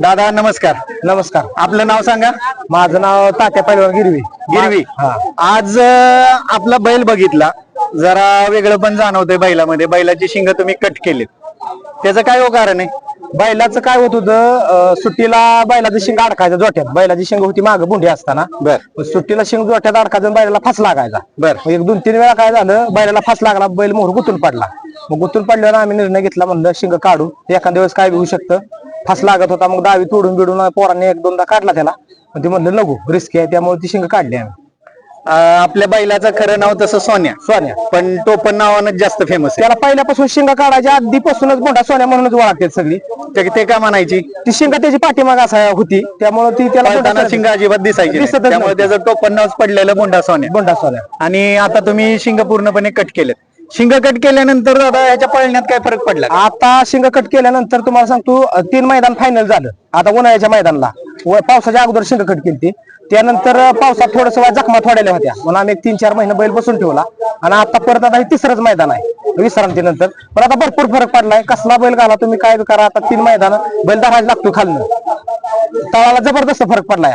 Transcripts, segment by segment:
दादा नमस्कार. नमस्कार. आपलं नाव सांगा. माझं नाव तात्या पैलवान गिरवी. गिरवी. हा. आज अं, आपला बैल बघितला. जरा वेगळं पण जाणवतंय बैलामध्ये. बैलाची शिंग तुम्ही कट केली त्याचं काय हो कारण आहे? बैलाचं काय होत होतं अं, सुट्टीला बैलाचं शिंग अडकायचं जोट्यात. बैलाची शिंग होती माग बुंडी असताना. बर. मग सुट्टीला शिंग जोट्यात अडकायचं आणि बैलाला फास लागायचा. बर. मग एक दोन तीन वेळा काय झालं बैलाला फास लागला बैल मोहर गुतून पडला. मग गुतून पडल्यावर आम्ही निर्णय घेतला म्हणलं शिंग काढू. एखाद्या दिवस काय बी होऊ शकतं? फास लागत होता. मग दावी तोडून बिडून पोरांनी एक दोनदा काढला त्याला. मग ते म्हणलं नको रिस्क आहे. त्यामुळे ती शिंग काढली आम्ही. अं, आपल्या बैलाचं खरं नाव तसं सोन्या. सोन्या. पण टोपण नावानं जास्त फेमस आहे. त्याला पहिल्यापासून शिंगा काढायच्या आधीपासूनच मोठा सोन्या म्हणूनच ओळखतात सगळी. ते- ते का म्हणायची? ती शिंगा त्याची पाठीमाग असा होती. त्यामुळे ती त्याला पळताना शिंग अजिबात दिसायची नाही. दिसतच त्यामुळे नाही. त्याचं टोपण नावच पडलेलं मोंडा सोन्या. बोंडा सोन्या. आणि आता तुम्ही शिंग पूर्णपणे कट केलेत. शिंग कट केल्यानंतर दादा ह्याच्या पळण्यात काय फरक पडला का? आता शिंग कट केल्यानंतर तुम्हाला सांगतो अं, तीन मैदान फायनल झालं. आता उन्हाळ्याच्या मैदानला. व पावसाच्या अगोदर शिंग कट केली त्यानंतर अं, पावसात थोडस जखमा थोड्याल्या होत्या. म्हणून आम्ही एक तीन चार महिने बैल बसून ठेवला. आणि आता परत आता हे तिसरंच मैदान आहे. विश्रांतीनंतर. पण आता भरपूर फरक पडलाय. कसला बैल घाला तुम्ही काय बी करा. आता तीन मैदान बैल धरायला लागतो खालनं. तळाला जबरदस्त फरक पडलाय.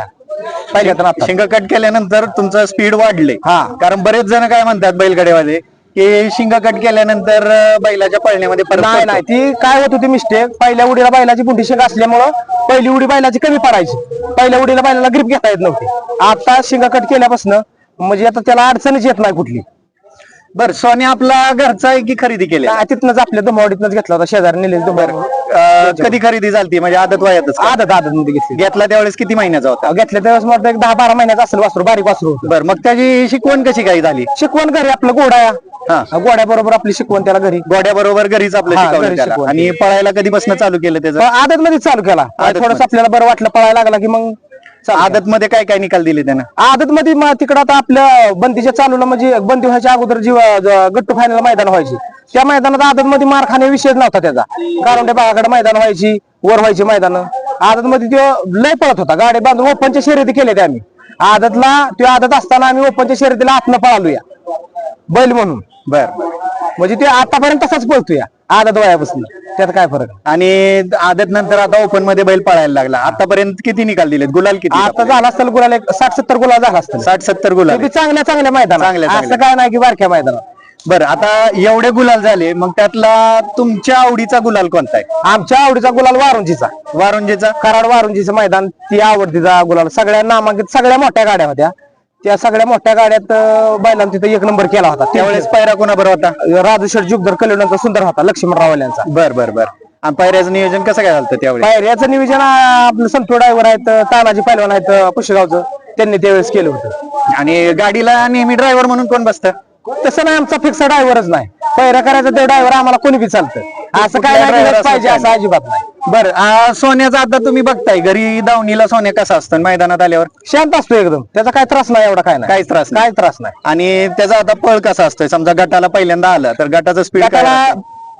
पहिल्या तर आता. शिंग कट केल्यानंतर तुमचं स्पीड वाढले. हा. कारण बरेच जण काय म्हणतात बैलगाड्यावाले की शिंग कट केल्यानंतर अं, बैलाच्या पळण्यामध्ये फरक नाही पडतो. नाही ती काय होत होती मिस्टेक? पहिल्या उडीला बैलाची बुंडी शिंग असल्यामुळं पहिली उडी बैलाची कमी पडायची. पहिल्या उडीला बैलाला ग्रिप घेता येत नव्हती. आता शिंग कट केल्यापासून म्हणजे आता त्याला अडचणच येत नाही कुठली. बर सोने आपला घरचा आहे की खरेदी केली तिथनच आपल्या दमवाडीतनच घेतला होता शेजारी निलेश दुंबर कधी खरेदी झाली म्हणजे आदत वयातच का? आदत आदत मध्ये घेतली. घेतला त्यावेळेस किती महिन्याचा होता? घेतल्या त्यावेळेस मला एक दहा बारा महिन्याचा असेल वासरू बारीक वासरू होतं. बर मग त्याची शिकवण कशी काय झाली? शिकवण घरी आपलं घोडा हा. घोड्या बरोबर आपली शिकवण त्याला घरी. गोड्या बरोबर घरीच आपलं हा, शिकवलं घरी त्याला. शिकवलं. आणि पळायला कधीपासून चालू केलं त्याचं? आदत मध्ये चालू केला. थोडस आपल्याला बरं वाटलं पळायला लागला की मग आदत मध्ये काय काय निकाल दिले त्यानं? आदत मध्ये तिकडं आता आपल्या बंदीच्या चालूला म्हणजे बंदी व्हायच्या अगोदर जी गट्टू फायनल मैदान व्हायची. त्या मैदानात आदत मध्ये मार खाणे विषय नव्हता त्याचा. कारण त्या भागाकडे मैदान व्हायची वर व्हायची मैदान. आदत मध्ये तो लय पळत होता. गाडी बांधून ओपनच्या शर्यती केल्या त्या आम्ही. आदतला तो आदत असताना आम्ही ओपनच्या शर्यतीला आतनं पळालो या बैल म्हणून. बर. म्हणजे ते आतापर्यंत तसाच पळतो या आदत वयापासून. त्यात काय फरक? आणि आदत नंतर आता ओपनमध्ये बैल पळायला लागला. आतापर्यंत किती निकाल दिलेत? गुलाल किती आता झाला असतं गुलाल एक साठ सत्तर गुलाल झाला असतं साठ सत्तर गुलाल. ते बी चांगल्या चांगल्या मैदान चांगल्या- असं चांगल्या. काय नाही की बारक्या मैदानात. बर आता एवढे गुलाल झाले मग त्यातला तुमच्या आवडीचा गुलाल कोणता आहे? आमच्या आवडीचा गुलाल वारुंजीचा. वारुंजेचा? कराड वारुंजीचं मैदान ती आवडतीचा गुलाल. सगळ्या नामांकित सगळ्या मोठ्या गाड्या होत्या. त्या सगळ्या मोठ्या गाड्यात अं, बैलांनी तिथे एक नंबर केला होता. त्यावेळेस पैरा कोणाबरोबर होता? राजू शेठ जुगदर कल्याणाचा सुंदर होता लक्ष्मणराव यांचा बर बर बर. आणि पायऱ्याचं नियोजन कसं काय झालं त्यावेळेस? पायऱ्याचं नियोजन आपलं संतो ड्रायव्हर आहेत तानाजी पैलवान आहेत पुष्यगावचं त्यांनी त्यावेळेस केलं होतं. आणि गाडीला नेहमी ड्रायव्हर म्हणून कोण बसतं? तसं नाही आमचा फिक्स ड्रायव्हरच नाही. पैरा करायचा ते ड्रायव्हर आम्हाला कोणी बी चालतं. असं काय नाही पाहिजे असं अजिबात नाही. बर सोन्याचा आता तुम्ही बघताय घरी दावणीला सोन्या कसा असतं मैदानात आल्यावर? शांत असतो एकदम. त्याचा काय त्रास नाही एवढा काय नाही. काहीच त्रास. काय त्रास नाही. आणि त्याचा आता पळ कसा असतोय? समजा गटाला पहिल्यांदा आलं तर गटाचं स्पीड गटाला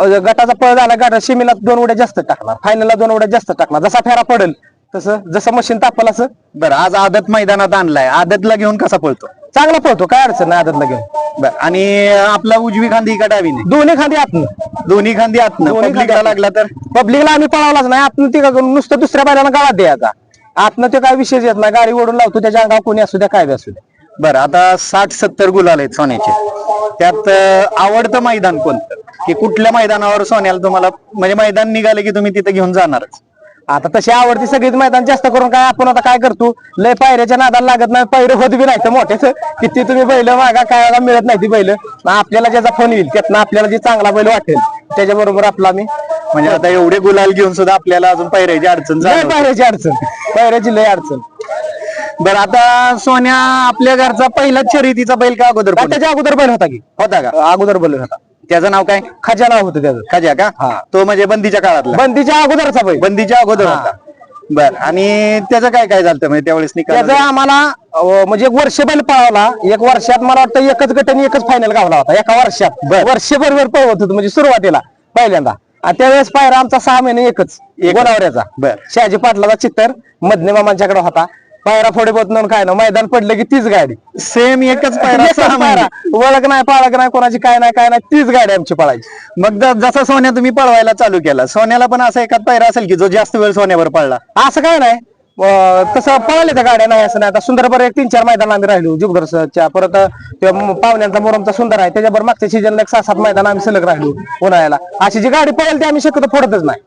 अं, गटाचा पळ झाला गटा शिमीला दोन उड्या जास्त टाकणार. फायनलला दोन उड्या जास्त टाकणार. जसा फेरा पडेल तसं जसं मशीन तापल असं. बरं आज आदत मैदानात आणलाय. आदतला घेऊन कसा पळतो? चांगला पळतो काय अडचण नाही आदतला घेऊन. बर आणि आपला उजवी खांदी का डावी नाही दोन्ही खांदी आतनं. दोन्ही खांदी आतनं. दोन्ही खांदी पब्लिकला आतनं. लागला तर? पब्लिकला आम्ही पळावलाच नाही. आतनं ती का नुसतं दुसऱ्या बैलाला गावात द्यायचा. आतनं ते काय विषय येत नाही. गाडी ओढून लावतो त्याच्या अंगावर कोणी असू द्या काय बी असू द्या. बरं आता साठ सत्तर गुलाल आहेत सोन्याचे. त्यात अं, आवडतं मैदान कोणतं? की कुठल्या मैदानावर सोन्याला तुम्हाला म्हणजे मैदान निघाले की तुम्ही तिथे घेऊन जाणारच? आता तशी आवडती सगळीच मैदान जास्त करून काय आपण आता काय करतो? लय पायऱ्याच्या नादाला लागत नाही पायरे होत बी नाही तर मोठेच. किती तुम्ही बैल मागा काय मिळत नाही ती बैल. आपल्याला ज्याचा फोन येईल त्यातनं आपल्याला जे चांगला बैल वाटेल त्याच्याबरोबर आपला मी म्हणजे आता एवढे गुलाल घेऊन सुद्धा आपल्याला अजून पायऱ्याची अडचण लय जाणवते. पायऱ्याची अडचण. पायऱ्याची लय अडचण. बरं आता सोन्या आपल्या घरचा पहिलाच शर्यतीचा बैल का अगोदर कोण? त्याच्या अगोदर बैल होता की. होता का? अगोदर बैल होता. त्याचं नाव काय? खजा नाव होतं त्याचं. खाज्या का? हा. तो म्हणजे बंदीच्या काळातला. बंदीच्या अगोदरचा बैल. बंदीच्या अगोदर हा. होता. बर. आणि त्याचं काय काय झालं म्हणजे त्यावेळेस निकाल त्याचं आम्हाला अं, म्हणजे एक वर्ष बैल पळवला एक वर्षात मला वाटतं एकच गट आणि एकच फायनल गावला होता. एका वर्षात. वर्षभर पळवत होतो म्हणजे सुरुवातीला पहिल्यांदा. आणि त्यावेळेस पायरा आमचा सहा महिने एकच. एकच. गोलावऱ्याचा बर. शहाजी पाटलाचा चित्तर मधने मामांच्याकडे होता. पायरा फोडे म्हणून काय ना मैदान पडलं की तीच गाडी. सेम एकच पायरा सहा महिने. ओळख नाही पाळख नाही कोणाची काय नाही काय नाही तीच गाडी आमची पळायची. मग ज- जसा सोन्या तुम्ही पळवायला चालू केला सोन्याला पण असा एखाद पायरा असेल की जो जास्त वेळ सोन्यावर पळला? असं काय नाही. अं, तसं पळाले त्या गाड्या नाही असं नाही. आता सुंदरबर एक तीन चार मैदान आम्ही राहिलो जुगदर्शच्या परत त्या म- पाहुण्यांचा मोरमचा सुंदर आहे. त्याच्याबरोबर मागच्या सीजनला एक सहा सात मैदान आम्ही सलग राहिलो उन्हाळ्याला. अशी जी गाडी पळेल ती आम्ही शक्यतो फोडतच नाही.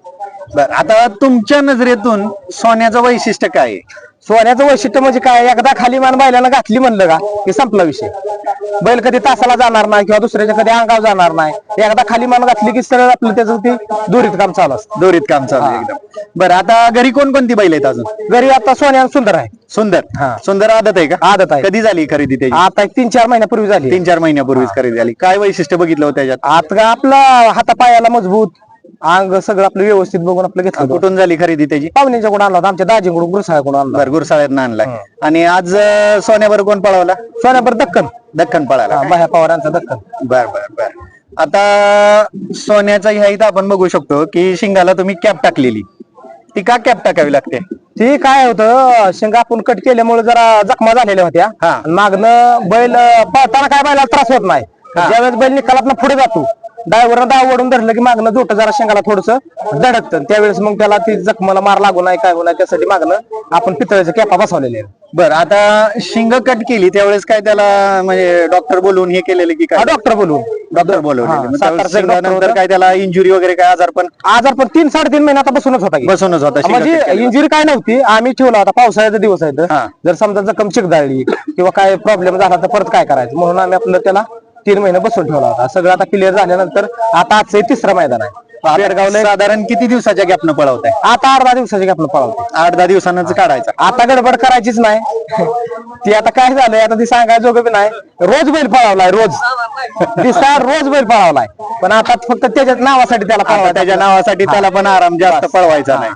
बर आता तुमच्या नजरेतून सोन्याचं वैशिष्ट्य काय आहे? सोन्याचं वैशिष्ट्य म्हणजे काय? एकदा खाली मान बैलानं घातली म्हणलं का की संपला विषय. बैल कधी तासाला जाणार नाही किंवा दुसऱ्याच्या कधी अंगावर जाणार नाही. एकदा खाली मान घातली की सरळ आपलं त्याचं ती दुरीत काम चालू असतं. दोरीत काम चालू आहे एकदम. बरं आता घरी कोण कोणती बैल आहेत अजून? घरी आता सोन्या सुंदर आहे. सुंदर? हा. सुंदर आदत आहे का? आदत आहे. कधी झाली खरेदी त्याची? आता एक तीन चार महिन्यापूर्वी झाली. तीन चार महिन्यापूर्वीच खरेदी झाली. काय वैशिष्ट्य बघितलं होतं त्याच्यात? आता आपलं हातापायाला मजबूत अंग सगळं आपलं व्यवस्थित बघून आपलं घेतलं होतं. कुठून झाली खरेदी त्याची? पाहुण्यांच्या कोण आणला होता? आमच्या दाजीकडून गुरुसाळ्याकडून आणला. बर गुरसाळ्यात आणलाय. आणि आज अं, सोन्यावर कोण पळवला? सोन्यापर दक्कन. दख्खन पळाला बाह्या पवारांचा दक्कन. बर बर बर. आता सोन्याचा ह्या इथं आपण बघू शकतो की शिंगाला तुम्ही कॅप टाकलेली. ती का कॅप टाकावी लागते? ती काय होतं शेंगा आपण कट केल्यामुळे जरा जखमा झालेल्या होत्या. हा. मागनं बैल अं, पळताना काय बैलाला त्रास होत नाही. ज्यावेळेस बैल निकालात पुढे जातो ड्रायव्हरनं दाव ओढून धरलं की मागणं जोट जरा शेंगाला थोडस धडकतं त्यावेळेस मग त्याला ती जखमाला मार लागू नाही काय नये त्यासाठी मागणं आपण पितळेच्या कॅपा बसवलेले बर आता शिंग कट केली त्यावेळेस काय त्याला म्हणजे डॉक्टर बोलवून हे केलेलं की काय डॉक्टर बोलून डॉक्टर होता. काय त्याला इंजुरी वगैरे काय आजार पण आजार पण तीन साडेतीन महिने आता बसूनच होता की. बसूनच होता म्हणजे. इंजुरी काय नव्हती आम्ही ठेवला होता पावसाळ्याचा दिवस आहे. जर समजा जखम चिकदाळली किंवा काय प्रॉब्लेम झाला तर परत काय करायचं म्हणून आम्ही आपलं त्याला तीन महिने बसून ठेवला होता. सगळं आता क्लिअर झाल्यानंतर आता आजचं तिसरं मैदान आहे. पेडगावला साधारण किती दिवसाच्या गॅपनं पळवताय? आता अर्धा दिवसाची आपलं पळवतो आठ दहा दिवसांनाच काढायचा. आता गडबड करायचीच नाही. ती आता काय झालंय? आता ती सांगायचं जोगं बी नाही. रोज बैल पळवलाय रोज. दिसा रोज बैल पळवलाय. पण आता फक्त त्याच्याच नावासाठी त्याला पळवायचं त्याच्या नावासाठी त्याला पण आराम जास्त पळवायचा नाही.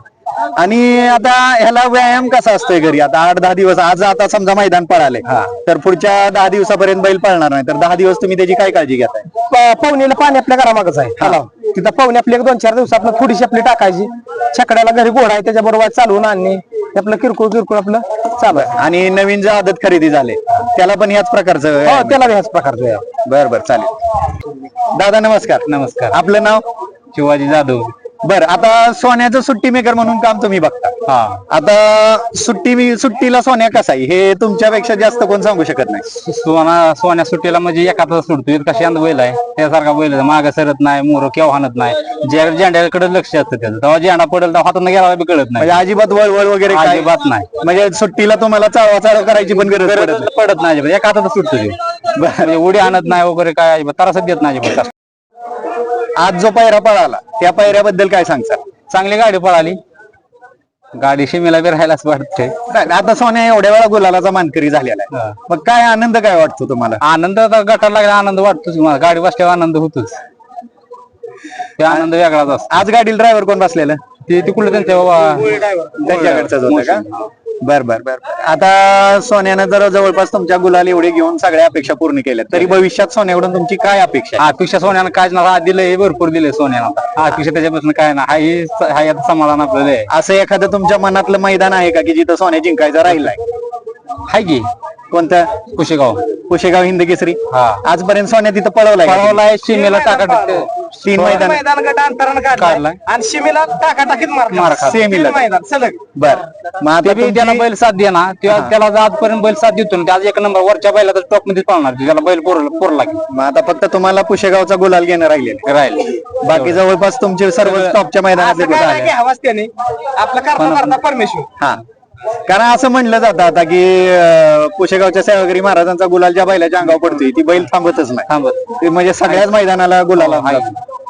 आणि आता ह्याला व्यायाम कसा असतोय घरी? आता आठ दहा दिवस आज आता समजा मैदान पळाले तर पुढच्या दहा दिवसापर्यंत बैल पळणार नाही. तर दहा दिवस तुम्ही त्याची काय काळजी घेताय? प- पवनीला पाणी आपल्या घरामागच आहे. तलाव. तिथं पाहुणे आपली एक दोन चार दिवसात थोडीशी आपली टाकायची. छकड्याला घरी गोड आहे त्याच्या बरोबर चालवून आणणे. आपलं किरकोळ किरकोळ आपलं चालू आहे. आणि नवीन जे आदत खरेदी झाले त्याला पण याच प्रकारचं हो व्यायाम आहे. त्याला बी ह्याच प्रकारचं आहे. बर बर चालेल. दादा नमस्कार. नमस्कार. आपलं नाव? शिवाजी जाधव. बर आता सोन्याचं सुट्टी मेकर म्हणून काम तुम्ही बघता हा आता सुट्टी मी सुट्टीला सोन्या कसा आहे हे तुमच्यापेक्षा जास्त कोण सांगू शकत नाही सोना सोन्या सुट्टीला म्हणजे एखादा सुटतो इतका शांत बैल आहे त्यासारखा बैल. मागं सरत नाही मोर केव्हा हाणत नाही ज्या झेंड्याकडे लक्ष असतं त्याचं तेव्हा झेंडा पडेल तेव्हा हातानं गेला बी कळत नाही म्हणजे अजिबात वळवळ वगैरे काय? अजिबात नाही. म्हणजे सुट्टीला तुम्हाला चाळवा चाळव करायची पण गरज पडत नाही. पडत नाही अजिबात. एका हातात सुटतो ते. म्हणजे उडी आणत नाही वगैरे काय अजिबात त्रासच देत नाही अजिबात आज जो पायरा पळाला त्या पायऱ्याबद्दल काय सांगता चांगली गाडी पळाली. गाडी शिमेला बी राहायलाच वाटते आता सोन्या एवढ्या वेळा गुलालाचा मानकरी झालेला आहे. मग काय आनंद काय वाटतो तुम्हाला? आनंद आता गटाला लागला आनंद वाटतोच मला गाडी बसल्यावर आनंद होतोच. ते आनंद वेगळाच असतो. आज गाडीला ड्रायव्हर कोण बसलेलं? ते तिकडलं त्यांच्या बाबा त्यांच्याकडचंच होतं का? बर बर बर बर. आता सोन्यानं जर जवळपास तुमच्या गुलाल एवढे घेऊन सगळ्या अपेक्षा पूर्ण केल्या तरी भविष्यात सोन्याकडून तुमची काय अपेक्षा आहे? अपेक्षा सोन्यानं काय ना दिलंय हे भरपूर दिलंय सोन्यानं आता. अपेक्षा त्याच्यापासून काय ना हाय आता समाधान आपल्याला आहे असं एखादं तुमच्या मनातलं मैदान आहे का की जिथं सोन्या जिंकायचा राहिलाय? हाय की. कोणतं? कुशेगाव. कुशेगाव हिंद केसरी. हा. आजपर्यंत सोन्या तिथं पळवलाय का? पळवलाय सीमेला टाका तीन मैदान. मैदान गट अंतरानं काढलाय. काढलाय. आणि शिमेला टाका टाकीत मार मार. सेमीला. मैदान. सलग. बर. मग आता ते बी त्याला तुमची- बैल साथ दे ना तेव्हा त्याला आजपर्यंत बैल साथ देतो ना ते आज एक नंबर वरच्या बैला तर टॉपमध्ये पळणार त्याला बैल पोर पोर लागेल मग आता फक्त तुम्हाला पुशेगावचा गुलाल घेणं राहिलेले राहील. बाकी जवळपास तुमचे सर्व टॉपच्या मैदानातले असं कुठं काय नाही आले घ्यावाच त्याने. आपलं करता करता परमेश्वर. हा. कारण असं म्हणलं जातं आता की अं, पुशेगावच्या सेवागिरी महाराजांचा गुलाल ज्या बैलाच्या अंगावर पडतोय ती बैल थांबतच नाही. थांबत. ते म्हणजे सगळ्याच मैदानाला गुलाल आहे.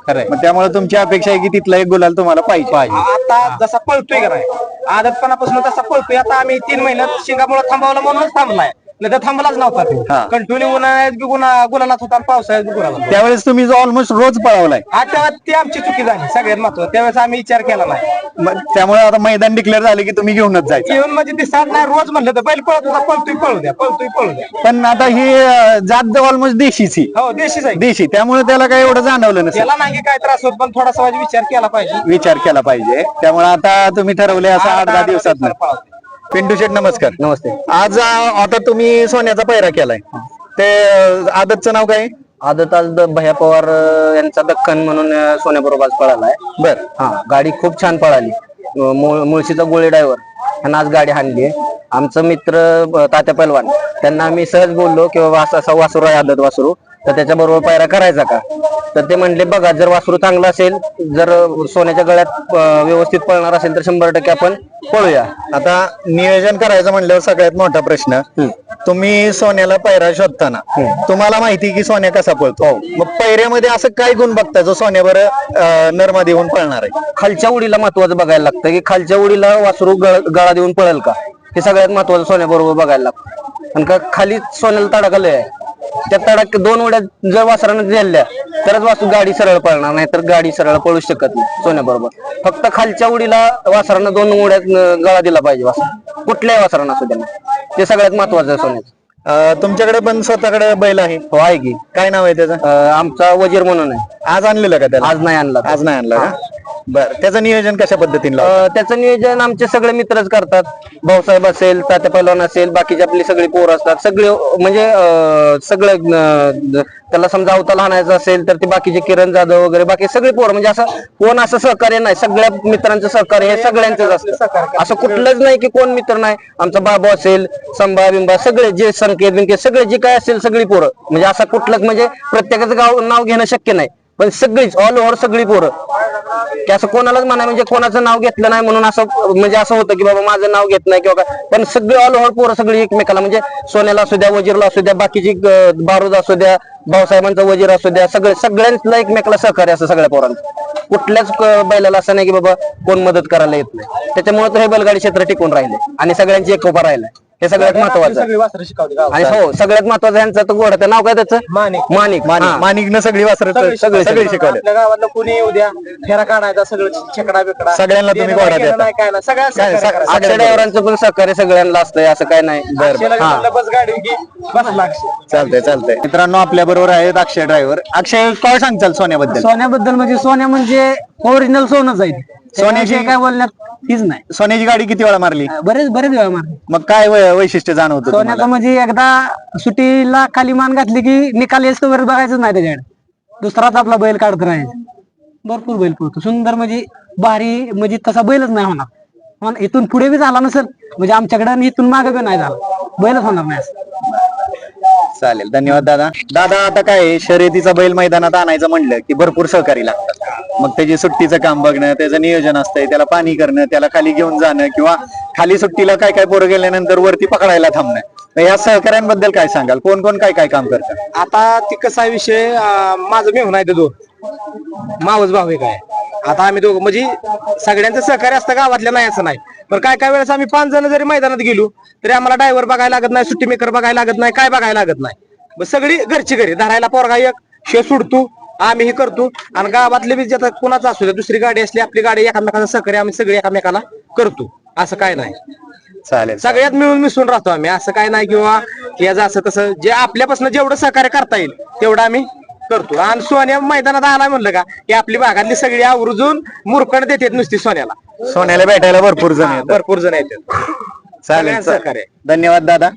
खरंय मग त्यामुळे तुमची अपेक्षा आहे की तिथला एक गुलाल तुम्हाला पाहिजे. पाहिजे. आता जसा पळतोय का नाही आदतपणापासून तसा पळतोय. आता आम्ही तीन महिन्यात शिंगामुळे थांबवला म्हणूनच थांबलाय. नाही तर थांबलाच नव्हता हा. तो कंटिन्यू उन्हाळ्यात बी गुन्हा गुलालात होता आणि पावसाळ्यात बी गुलाला होता. त्यावेळेस तुम्ही जो ऑलमोस्ट रोज पळवलाय. हा तेव्हा ती आमची चुकी झाली. सगळ्यात महत्वाचं. त्यावेळेस आम्ही विचार केला नाही. मग त्यामुळे आता मैदान डिक्लेअर झाले की तुम्ही घेऊनच जायचं. येऊन म्हणजे दिसत नाही रोज म्हणलं तर बैल पळत होता. पळतोय पळू द्या पळतोय पळू द्या. पण आता ही अं, जात ऑलमोस्ट देशीची हो. देशीच आहे. देशी. त्यामुळे त्याला काही एवढं जाणवलं नसेल. त्याला नाही काय त्रास होत पण थोडासा माझा विचार केला पाहिजे. विचार केला पाहिजे. त्यामुळे आता तुम्ही ठरवले असं आठ दहा दिवसात पळावं. पिंटू शेठ नमस्कार. नमस्ते. आज आता तुम्ही सोन्याचा पैरा केलाय. ते अ, आदतचं नाव काय? आदत आज द- भैया पवार अं, यांचा दख्खन म्हणून अं, सोन्याबरोबर आज पळालाय. बर. हा गाडी खूप छान पळाली. अं, मुळ- मुळशीचा गोळे ड्रायव्हर यांना आज गाडी हाणली आमचं मित्र अं, तात्या पैलवान. त्यांना आम्ही सहज बोललो की बाबा असं असं वासरू आहे आदत वासरू. तर त्याच्या बरोबर पायरा करायचा का? तर ते म्हणले बघा जर वासरू चांगलं असेल जर सोन्याच्या गळ्यात व्यवस्थित पळणार असेल तर शंभर टक्के आपण पळूया. आता नियोजन करायचं म्हणल्यावर सगळ्यात मोठा प्रश्न तुम्ही सोन्याला पैरा शोधताना तुम्हाला माहिती की सोन्या कसा पळतो? मग पैऱ्यामध्ये असं काय गुण बघता जो सोन्यावर नर्मदी होऊन पळणार आहे? खालच्या उडीला महत्वाचं बघायला लागतं की खालच्या उडीला वासरू गळ- गळा देऊन पळेल का? हे सगळ्यात महत्वाचं सोन्याबरोबर बघायला लागतं. आणि का खाली सोन्याला तडाखलं आहे. त्या तडाख दोन उड्या जर वासरानं दिल्या तरच वासू गाडी सरळ पळणार नाही तर गाडी सरळ पळू शकत नाही. सोन्याबरोबर. फक्त खालच्या उडीला वासरानं दोन उड्यात गळा दिला पाहिजे वासर कुठल्याही वासरानं असू द्या ते सगळ्यात महत्वाचं आहे सोन्याचं. अ, तुमच्याकडे पण स्वतःकडे बैल आहे. हो आहे की. काय नाव आहे त्याचं? अं, आमचा वजीर म्हणून आहे. आज आणलेलं का त्याला? आज नाही आणला तो. आज नाही आणलं का? बर. त्याचं नियोजन कशा पद्धतीने लावलं? अं, त्याचं नियोजन आमचे सगळे मित्रच करतात. भाऊसाहेब असेल तात्या पैलवान असेल बाकीचे आपली सगळी पोर असतात. सगळे म्हणजे अं, सगळे अं, त्याला समजा अवताल हाणायचं असेल तर ते बाकीचे किरण जाधव वगैरे बाकी सगळे पोर म्हणजे असं कोण असं सहकार्य नाही. सगळ्या मित्रांचं सहकार्य हे सगळ्यांचंच असतं. असं कुठलंच नाही की कोण मित्र नाही. आमचा बाबू असेल संभा बिंबा सगळे जे संकेत बिंके सगळे जे काय असेल सगळी पोरं. म्हणजे असं कुठलं म्हणजे प्रत्येकाचं गाव नाव घेणं शक्य नाही. पण सगळीच ऑल ओव्हर सगळी पोरं. की असं कोणालाच म्हणा म्हणजे कोणाचं नाव घेतलं नाही म्हणून असं म्हणजे असं होतं की बाबा माझं नाव घेत नाही किंवा काय. पण सगळी ऑल ओव्हर पोरं सगळी एकमेकाला म्हणजे सोन्याला असू द्या वजीरला असू द्या बाकीची बारूद असू द्या भाऊसाहेबांचा वजीर असू द्या सगळे सगळ्यांना एकमेकाला सहकार्य असं सगळ्या पोरांचं. कुठल्याच बैलाला असं नाही की बाबा कोण मदत करायला येत नाही. त्याच्यामुळे तर हे बैलगाडी क्षेत्र टिकून राहिले आणि सगळ्यांची एक एकोपा राहिलाय. हे सगळ्यात महत्वाचं. आणि हो सगळ्यात महत्वाचं यांचं तर गोड नाव काय त्याचं? माणिक. माणिक. माणिक. हा. माणिकनं सगळी वासर सगळे सगळे शिकवले. आपल्या गावातलं कुणी येऊ द्या फेरा काढायचा सगळं छकडा बिकडा. सगळ्यांना तुम्ही देणं गोडा नाही, घेणं देता. नाही, काय नाही. सगळ्या काय- सहकार्य सग- करा. अक्षय ड्रायव्हरांचं पण सहकार्य सगळ्यांना असतंय असं काय नाही. अक्षयला हा. बस गाडी की बस लागશે चालतंय चालतंय. मित्रांनो आपल्या बरोबर आहेत अक्षय ड्रायव्हर. अक्षय काय सांगचाल सोन्याबद्दल? सोन्याबद्दल म्हणजे सोन्या म्हणजे ओरिजिनल सोनच आहे सोन्याची- काय बोलण्यात तीच नाही. सोन्याची गाडी किती वेळा मारली? बरेच बरेच वेळा मारले. मग काय वै- वैशिष्ट्य जाणवतं सोन्याचं? म्हणजे एकदा सुट्टीला खाली मान घातली की निकाल येस वर बघायचं नाही त्याच्याकडे. दुसराच आपला बैल काढत राहायचा भरपूर बैल पळतो. सुंदर म्हणजे भारी म्हणजे तसा बैलच नाही होणार. इथून पुढे बी झाला नसेल म्हणजे आमच्याकडे आणि इथून मागे बी नाही झाला. बैलच होणार नाही असं. चालेल. धन्यवाद दादा. दादा आता काय शर्यतीचा बैल मैदानात आणायचं म्हणलं की भरपूर सहकारी लागतात. मग त्याची सुट्टीचं काम बघणं त्याचं नियोजन असतंय त्याला पाणी करणं त्याला खाली घेऊन जाणं किंवा खाली सुट्टीला काय काय पोरं गेल्यानंतर वरती पकडायला थांबणं. या सहकाऱ्यांबद्दल काय सांगाल? कोण कोण काय काय काम करतं आता ती कसा विषय? माझं मेहून आहे ते दोन. मावस भाऊ एक आता आम्ही दोघं म्हणजे सगळ्यांचं सहकार्य असतं गावातल्या नाही असं नाही. पण काय काय वेळेस आम्ही पाच जण जरी मैदानात गेलो तरी आम्हाला ड्रायव्हर बघायला लागत नाही सुट्टी मेकर बघायला लागत नाही काय बघायला लागत नाही. मग सगळी घरची घरी धरायला पोरगा एक शे सोडतो आम्ही हे करतो. आणि गावातले बी ज्याचा कोणाचा असू द्या दुसरी गाडी असली आपली गाडी एकामेकांना सहकार्य आम्ही सगळे एकामेकाला करतो. असं काय नाही. चालेल सगळ्यात मिळून मिसळून राहतो आम्ही. असं काय नाही किंवा याचं असं तसं जे आपल्यापासून जेवढं सहकार्य करता येईल तेवढं आम्ही करतो. आणि सोन्या मैदानात आला म्हणलं का की आपली भागातली सगळी आवर्जून मुरकड देतात नुसती सोन्याला. सोन्याला भेटायला भरपूर जण येतात. भरपूर जण येतात. चालेल सगळ्यांचं सहकार्य. धन्यवाद दादा.